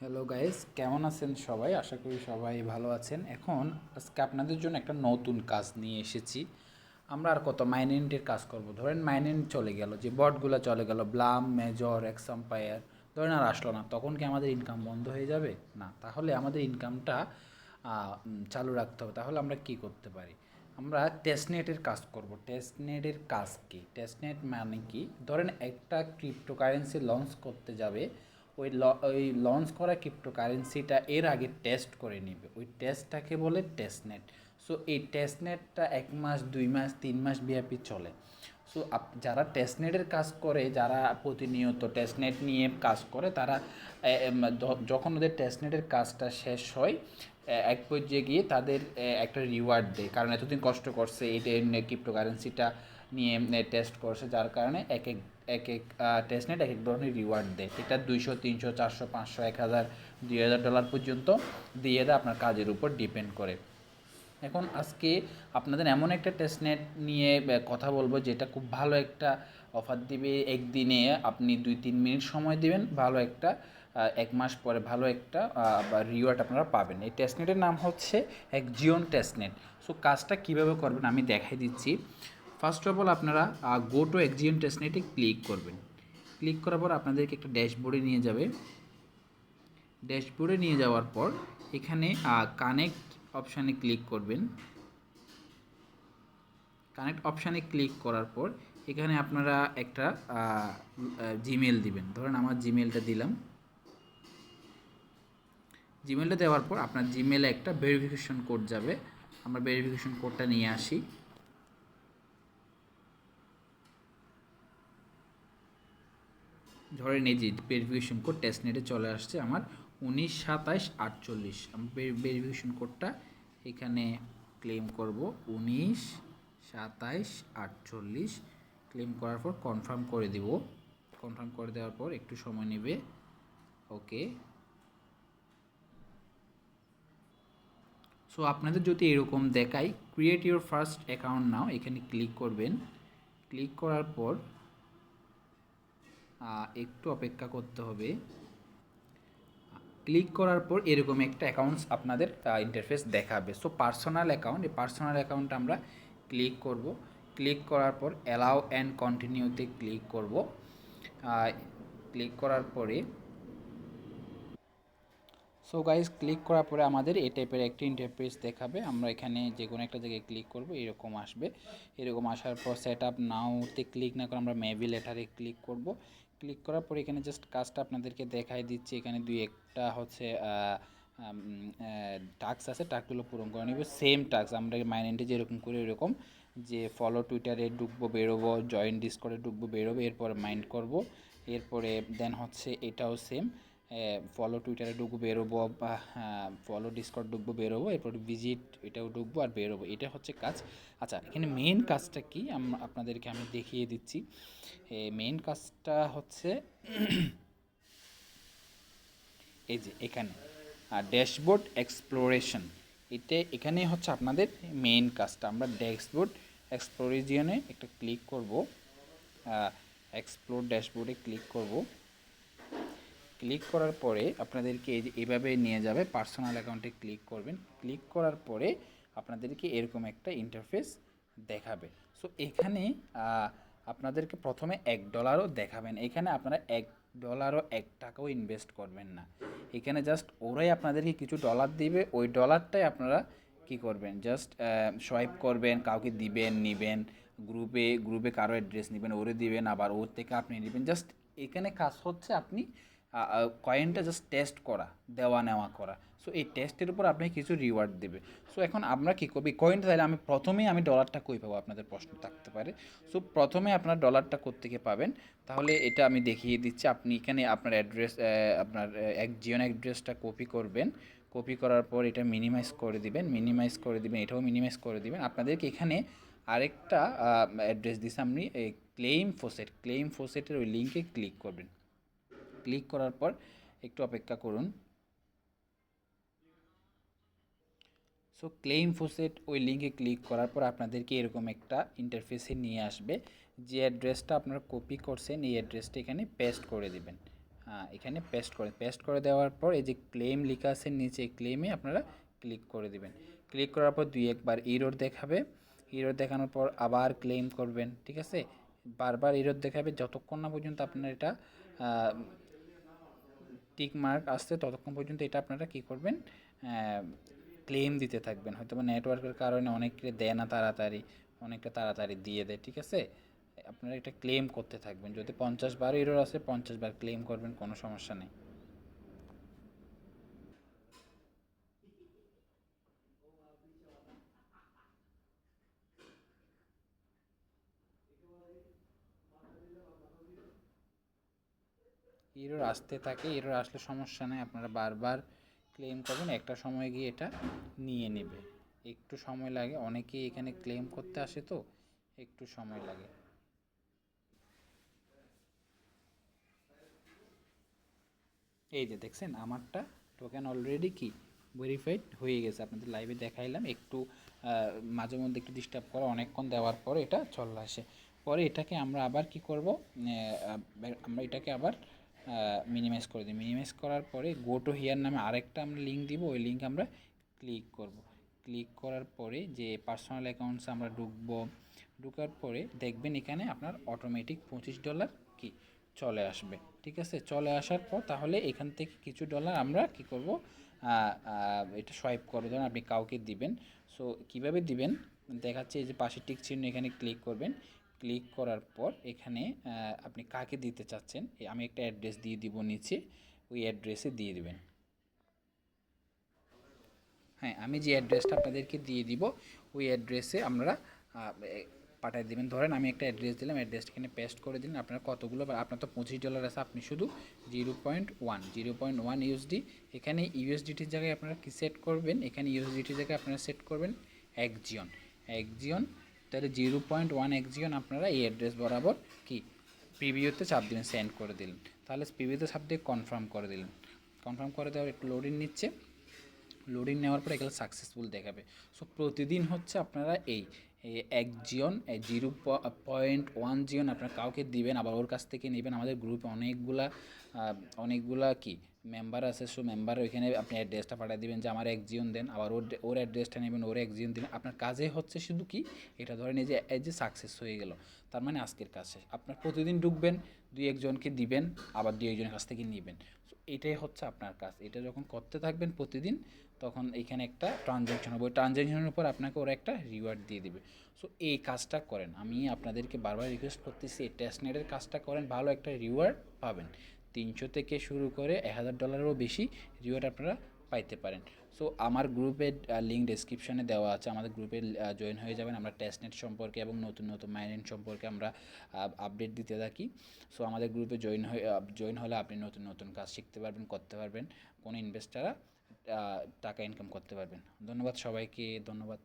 Hello guys কেমন আছেন সবাই? আশা করি সবাই ভালো আছেন। এখন আজকে আপনাদের জন্য একটা নতুন কাজ নিয়ে এসেছি। আমরা আর কত মাইনেন্টের কাজ করব। ধরেন মাইনেন্ট চলে গেল, যে বটগুলো চলে গেল ব্লাম মেজর এক্সাম্পায়ার ধরেন আর আসলো না, তখন কি আমাদের ইনকাম বন্ধ হয়ে যাবে? না, তাহলে আমাদের ইনকামটা চালু রাখতে হবে। তাহলে আমরা কি করতে পারি? আমরা টেস্টনেটের কাজ করব। টেস্টনেটের কাজ কি? টেস্টনেট মানে কি? ধরেন একটা ক্রিপ্টোকারেন্সি লঞ্চ করতে যাবে ওই ওই লঞ্চ করা ক্রিপ্টোকারেন্সিটা এর আগে টেস্ট করে নেবে। ওই টেস্টটাকে বলে টেস্টনেট সো এই টেস্টনেটটা এক মাস, দুই মাস, তিন মাস ব্যাপী চলে। সো যারা টেস্টনেটের কাজ করে, যারা প্রতিনিয়ত টেস্টনেট নিয়ে কাজ করে, তারা যখন ওদের টেস্টনেটের কাজটা শেষ হয় এক পর্যায়ে গিয়ে তাদের একটা রিওয়ার্ড দেয়। কারণ এতদিন কষ্ট করছে এইটা ক্রিপ্টোকারেন্সিটা নিয়ে টেস্ট করছে, যার কারণে এক এক এক এক টেস্টনেট এক এক ধরনের রিওয়ার্ড দেয়। এটা দুইশো, তিনশো, চারশো, পাঁচশো, এক হাজার, দুই হাজার ডলার পর্যন্ত দিয়ে দেয়, আপনার কাজের উপর ডিপেন্ড করে। এখন আজকে আপনাদের এমন একটা টেস্টনেট নিয়ে কথা বলব, যেটা খুব ভালো একটা অফার দিবে একদিনে। আপনি দুই, তিন মিনিট সময় দিবেন, ভালো একটা এক মাস পরে ভালো একটা রিওয়ার্ড আপনারা পাবেন। এই টেস্টনেটের নাম হচ্ছে এক জিওন টেস্টনেট সো কাজটা কীভাবে করবেন আমি দেখাই দিচ্ছি। ফার্স্ট অফ অল আপনারা গো টু এক্সিওন টেস্টনেটে ক্লিক করবেন। ক্লিক করার পর আপনাদেরকে একটা ড্যাশবোর্ডে নিয়ে যাবে। ড্যাশবোর্ডে নিয়ে যাওয়ার পর এখানে কানেক্ট অপশানে ক্লিক করবেন। কানেক্ট অপশানে ক্লিক করার পর এখানে আপনারা একটা জিমেল দিবেন। ধরেন আমার জিমেলটা দিলাম। জিমেলটা দেওয়ার পর আপনার জিমেলে একটা ভেরিফিকেশন কোড যাবে। আমরা ভেরিফিকেশন কোডটা নিয়ে আসি। ধরেন এই যে ভেরিফিকেশন কোড টেস্ট নেটে চলে আসছে আমার উনিশ সাতাশ আটচল্লিশ। আমি ভেরিফিকেশন কোডটা এখানে ক্লেম করব। উনিশ সাতাইশ আটচল্লিশ ক্লেম করার পর কনফার্ম করে দিব। কনফার্ম করে দেওয়ার পর একটু সময় নেবে। ওকে সো আপনাদের যদি এরকম দেখাই create your first account now এখানে ক্লিক করবেন। ক্লিক করার পর একটু অপেক্ষা করতে হবে। ক্লিক করার পর এরকম একটা অ্যাকাউন্টস আপনাদের ইন্টারফেস দেখাবে। সো পার্সোনাল অ্যাকাউন্ট এই পার্সোনাল অ্যাকাউন্ট আমরা ক্লিক করব। ক্লিক করার পর অ্যালাউ অ্যান্ড কন্টিনিউতে ক্লিক করব। ক্লিক করার পরে সো গাইজ ক্লিক করার পরে আমাদের এই টাইপের একটি ইন্টারফেস দেখাবে। আমরা এখানে যে কোনো একটা জায়গায় ক্লিক করব, এরকম আসবে। এরকম আসার পর সেট আপ নাওতে ক্লিক না করে আমরা মেবি লেটারে ক্লিক করব। ক্লিক করার পর এখানে জাস্ট কাজটা আপনাদেরকে দেখাই দিচ্ছি। এখানে দুই একটা হচ্ছে টাস্ক আছে টাস্কগুলো পূরণ করে নিব। সেম টাস্ক আমরা মাইনেন্টে যেরকম করি ওইরকম, যে ফলো টুইটারে ডুববো বেরোবো জয়েন ডিসকর্ডে ডুববো বেরোবো, এরপর মাইন্ড করব, এরপরে দেন হচ্ছে এটাও সেম ফলো টুইটারে ঢুকবো, বেরোবো, বা ফলো ডিসকর্ড ঢুকবো, বেরোবো, এরপর ভিজিট এটাও ঢুকবো আর বেরোবো, এটা হচ্ছে কাজ। আচ্ছা এখানে মেন কাজটা কি? আপনাদেরকে আমি দেখিয়ে দিচ্ছি। মেন কাজটা হচ্ছে এই যে এখানে ড্যাশবোর্ড এক্সপ্লোরেশন এটা এখানে হচ্ছে আপনাদের মেন কাজটা। আমরা ড্যাশবোর্ড এক্সপ্লোরেশনে একটা ক্লিক করব এক্সপ্লোর ড্যাশবোর্ডে ক্লিক করব। ক্লিক করার পরে আপনাদেরকে এই এভাবে নিয়ে যাবে পার্সোনাল অ্যাকাউন্টে ক্লিক করবেন। ক্লিক করার পরে আপনাদেরকে এরকম একটা ইন্টারফেস দেখাবে। সো এখানে আপনাদেরকে প্রথমে এক ডলারও দেখাবেন। এখানে আপনারা এক ডলারও এক টাকাও ইনভেস্ট করবেন না। এখানে জাস্ট ওরাই আপনাদেরকে কিছু ডলার দিবে। ওই ডলারটাই আপনারা কি করবেন? জাস্ট সোয়াইপ করবেন, কাউকে দিবেন, নিবেন গ্রুপে গ্রুপে কারও অ্যাড্রেস নেবেন, ওরে দিবেন, আবার ওর থেকে আপনি নেবেন। জাস্ট এখানে কাজ হচ্ছে আপনি কয়েনটা জাস্ট টেস্ট করা, দেওয়া নেওয়া করা। সো এই টেস্টের উপর আপনাকে কিছু রিওয়ার্ড দেবে। সো এখন আমরা কী করব? কয়েনটা তাহলে আমি প্রথমেই আমি ডলারটা কই পাবো? আপনাদের প্রশ্ন থাকতে পারে। সো প্রথমে আপনার ডলারটা কোত্থেকে পাবেন? তাহলে এটা আমি দেখিয়ে দিচ্ছি। আপনি এখানে আপনার অ্যাড্রেস আপনার এক জিওন অ্যাড্রেসটা কপি করবেন। কপি করার পর এটা মিনিমাইজ করে দিবেন। মিনিমাইজ করে দিবেন। এটাও মিনিমাইজ করে দিবেন। আপনাদেরকে এখানে আরেকটা অ্যাড্রেস দিছে আপনি ক্লেইম ফোসেট ক্লেইম ফোসেটের ওই লিঙ্কে ক্লিক করবেন। ক্লিক করার পর একটু অপেক্ষা করুন। সো ক্লেইম ফোসেট ওই লিঙ্কে ক্লিক করার পর আপনাদেরকে এরকম একটা ইন্টারফেসে নিয়ে আসবে। যে অ্যাড্রেসটা আপনারা কপি করছেন এই অ্যাড্রেসটা এখানে পেস্ট করে দেবেন। আহ, এখানে পেস্ট করে পেস্ট করে দেওয়ার পর এই যে ক্লেম লেখা আছে নিচে ক্লেমে আপনারা ক্লিক করে দেবেন। ক্লিক করার পর দুই একবার ইরোর দেখাবে। ইরোর দেখানোর পর আবার ক্লেম করবেন ঠিক আছে? বারবার ইরোর দেখাবে যতক্ষণ না পর্যন্ত আপনার এটা টিক মার্ক আসছে, ততক্ষণ পর্যন্ত এটা আপনারা কি করবেন ক্লেম দিতে থাকবেন। হয়তো বা নেটওয়ার্কের কারণে অনেকে দেয় না তাড়াতাড়ি অনেকে তাড়াতাড়ি দিয়ে দেয়, ঠিক আছে? আপনারা এটা ক্লেম করতে থাকবেন। যদি পঞ্চাশ বার এরর আসে, পঞ্চাশ বার ক্লেম করবেন, কোনো সমস্যা নেই। এরর আসতে থাকে এরর আসলে সমস্যা নেই, আপনারা বারবার ক্লেম করবেন, একটা সময় গিয়ে এটা নিয়ে নেবে। একটু সময় লাগে, অনেকেই এখানে ক্লেম করতে আসে তো, একটু সময় লাগে। এই যে দেখছেন, আমারটা টোকেন অলরেডি কি? ভেরিফাইড হয়ে গেছে, আপনাদের লাইভে দেখাইলাম, একটু মাঝে মধ্যে একটু ডিস্টার্ব করে, অনেকক্ষণ দেওয়ার পরে এটা চলে আসে। পরে এটাকে আমরা আবার কি করব? আমরা এটাকে আবার মিনিমাইজ করে দিই। মিনিমাইজ করার পরে গো টু হিয়ার নামে আরেকটা আমরা লিঙ্ক দিব, ওই লিঙ্ক আমরা ক্লিক করব। ক্লিক করার পরে যে পার্সোনাল অ্যাকাউন্টসে আমরা ঢুকব, ঢুকার পরে দেখবেন এখানে আপনার অটোমেটিক পঁচিশ ডলার কি চলে আসবে। ঠিক আছে? চলে আসার পর তাহলে এখান থেকে কিছু ডলার আমরা কি করব? এটা সোয়াইপ করব। ধরুন আপনি কাউকে দিবেন। সো কীভাবে দিবেন? দেখাচ্ছে এই যে পাশে টিক চিহ্ন এখানে ক্লিক করবেন। ক্লিক করার পর এখানে আপনি কাকে দিতে চাচ্ছেন আমি একটা অ্যাড্রেস দিয়ে দিব নিচে, ওই অ্যাড্রেসে দিয়ে দিবেন। হ্যাঁ আমি যে অ্যাড্রেসটা আপনাদেরকে দিয়ে দিব, ওই অ্যাড্রেসে আমরা পাঠিয়ে দেবেন। ধরেন আমি একটা অ্যাড্রেস দিলাম অ্যাড্রেসটা এখানে পেস্ট করে দিন আপনার কতগুলো আপনার তো পঁচিশ ডলার আছে, আপনি শুধু zero point one zero point one USD এখানে ইউএসডিটির জায়গায় আপনারা কি সেট করবেন? এখানে ইউএসডিটির জায়গায় আপনারা সেট করবেন একজিয়ন একজিয়ন তাহলে জিরো পয়েন্ট ওয়ান একজিয়ন আপনারা এই অ্যাড্রেস বরাবর কি? প্রিভিউতে চাপ দিলেন সেন্ড করে দিলেন। তাহলে প্রিভিউতে চাপ দিয়ে কনফার্ম করে দিলেন। কনফার্ম করে দেওয়ার একটু লোডিং নিচ্ছে। লোডিং নেওয়ার পরে এগুলো সাকসেসফুল দেখাবে। সো প্রতিদিন হচ্ছে আপনারা এই এই এক Xion zero point one Xion আপনারা কাউকে দিবেন, আবার ওর কাছ থেকে নেবেন। আমাদের গ্রুপে অনেকগুলা অনেকগুলা কি? মেম্বার আছে সো মেম্বার ওইখানে আপনি অ্যাড্রেসটা পাঠিয়ে দিবেন যে আমার এক জিওন দেন, আবার ওর ওর অ্যাড্রেসটা নেবেন, ওর এক জিওন দিন আপনার কাজে হচ্ছে শুধু কি? এটা ধরেন এই যে এই যে সাকসেস হয়ে গেল, তার মানে আজকের কাজ শেষ। আপনার প্রতিদিন ঢুকবেন, দুই একজনকে দিবেন, আবার দুই একজনের কাছ থেকে নেবেন। সো এটাই হচ্ছে আপনার কাজ। এটা যখন করতে থাকবেন প্রতিদিন, তখন এখানে একটা ট্রানজ্যাকশন হবে। ওই ট্রানজ্যাকশনের উপর আপনাকে ওরা একটা রিওয়ার্ড দিয়ে দেবে। সো এই কাজটা করেন। আমি আপনাদেরকে বারবার রিকোয়েস্ট করতেছি, এই টেস্টনেটের কাজটা করেন, ভালো একটা রিওয়ার্ড পাবেন। তিনশো থেকে শুরু করে এক হাজার ডলারেরও বেশি রিওয়ার্ড আপনারা পাইতে পারেন। সো আমার গ্রুপের লিঙ্ক ডেসক্রিপশনে দেওয়া আছে। আমাদের গ্রুপে জয়েন হয়ে যাবেন। আমরা টেস্টনেট সম্পর্কে এবং নতুন নতুন মাইনেট সম্পর্কে আমরা আপডেট দিতে থাকি। সো আমাদের গ্রুপে জয়েন হয়ে জয়েন হলে আপনি নতুন নতুন কাজ শিখতে পারবেন, করতে পারবেন। কোনো ইনভেস্টাররা টাকা ইনকাম করতে পারবেন। ধন্যবাদ সবাইকে। ধন্যবাদ।